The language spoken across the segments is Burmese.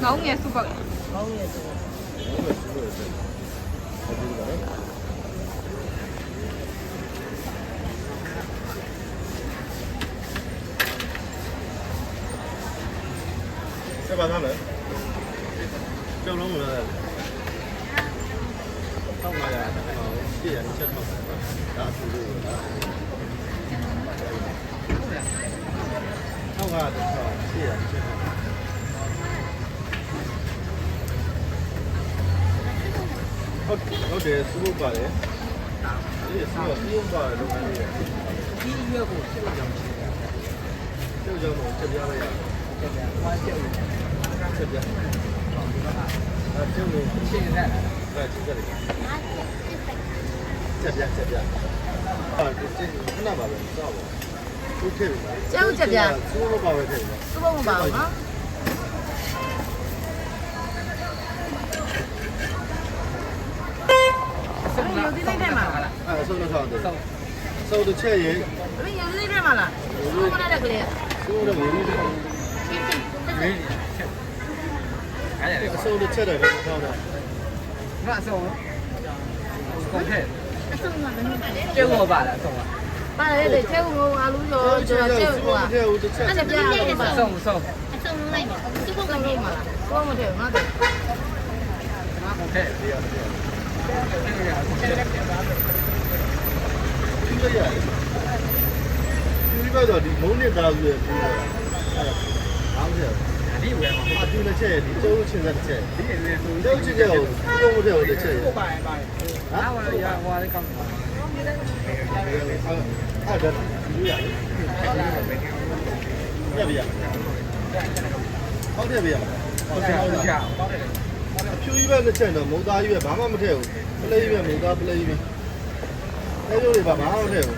가웅이의 수박. 가웅이의 수박. 세반 하나요? 뼈로 오면 한마야 시야 시청 다 주고 한마야 시야 시청 ဟုတ်ဟုတ်တယ်စဖို့ပါတယ်ဒီစဖို့စဖို့ပါတယ်လို့ပြောရတယ်ဒီရွက်ကိုချက်လို့ကြောင်းရှိတယ်ကျုပ်ကြောင့်ချက်ပြလိုက်ရချက်ပြဟွာချက်လို့ချက်ပြအဲကျုပ်လို့ရှင်းရတယ်အဲချက်ပြလိုက်ချက်ပြချက်ပြအာဒီချက်ခဏပါပဲစောက်ပါဟုတ်ကဲ့ပါစဖို့ပါပဲခဲ့ပါသူ့ဘုံမပါဘူးနော်ဆက်လာဒီလိုက်တယ်မှာလားအဲဆုံးတော့ဆောက်တယ်ဆောက်တဲ့ချက်ရင်ဘယ်ရုပ်သေး တယ်မလားသူ့မနဲ့ကလေးဆိုးတော့ဝင်ပြီးအဲ့ဒါလေအဆုံးတဲ့ချက်တယ်ပဲဆောက်တာငါအဆုံးကုန်ခဲ့အဆုံးကမင်းပါတယ်ကျုပ်ဘောပါလားအဆုံးကပါတယ်လေချက်ကိုငါလူရောကျော်ချက်ကိုကတဲ့ဦးတစ်ချက်အဲ့ဒါပြရပါအဆုံးအဆုံးအဆုံးလိုက်ပါသူ့ဘုံကမလားဘောမထဲငါတော့ငါကုန်ခဲ့ပြီးတော့ ဒီလိုရတယ်ဒီဘက်တော့ဒီမုန်းနေတာဆိုရပြီးတော့အားမရဒီဝယ်မှာအတူတစ်ချက်ဒီကျုပ်ချင်းတဲ့ချက်ဒီနေဆိုကျုပ်ချင်းတဲ့ကိုသုံးမတဲ့တစ်ချက်ပါပါဟာဝါရဝါလေးကောင်းပါအဲ့ဒါဒီလိုရတယ်ပြပြဟုတ်တယ်ဗျာဟုတ်တယ်ဟုတ်တယ်ကြောက်အ ဖြူကြီးပဲတစ်ချက်တော့မုံသားကြီးပဲဘာမှမထည့်ဘူးပလေးကြီးပဲမုံသားပလေးကြီးပဲအဲလိုတွေဘာမှမထည့်ဘူး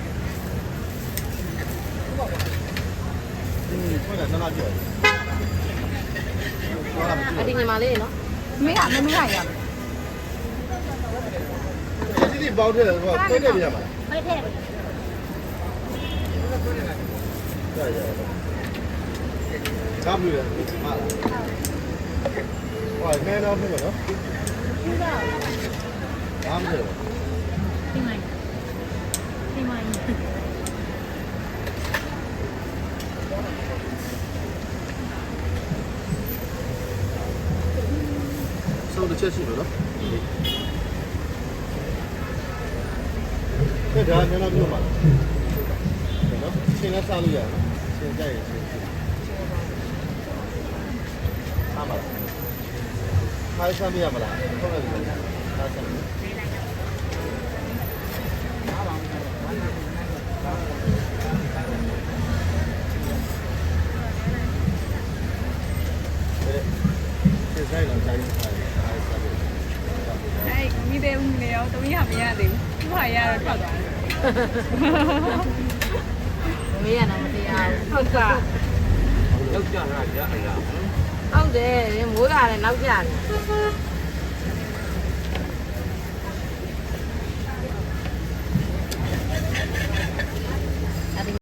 ဒီခွန်းကနားနာပြောတယ်ဟုတ်လားမကြည့် အဒီညီမလေးနော် မင်းကမင်းကရမယ် ဘူးဒီဒီပေါင်းထည့်တော့တွဲတယ်ပြရမှာ ဟုတ်တယ် ရရကားဘူးရဟာလား ဟောနဲတော့ဖြစ်မယ်နော်ဘာမှမထည့်ဘူးဒီမိုင်းဒီမိုင်းဆုံးတစ်ချက်ရှိလို့နော်ဒါဒါနည်းနည်းပြောပါနော်ရှင်းနဲ့စားလို့ရတယ်ရှင်းကြရရှင်းရှင်းအားမလားခိုင်းစမ်းပြရမလားဟုတ်တယ်ခိုင်းစမ်းဒီဇိုင်းတော့တိုင်းဆိုင်ခိုင်းစမ်းပြ खायसामी आम्हाला Đây, có mi đeo mi đeo, tôi nghĩ hàm ya đến, không phải ya là khỏi đoán. Mi là nó mi ya, thật cả. Đâu cho ra chứ, anh ạ. ဟုတ်တယ်မိုးရတယ်နောက်ကျတယ်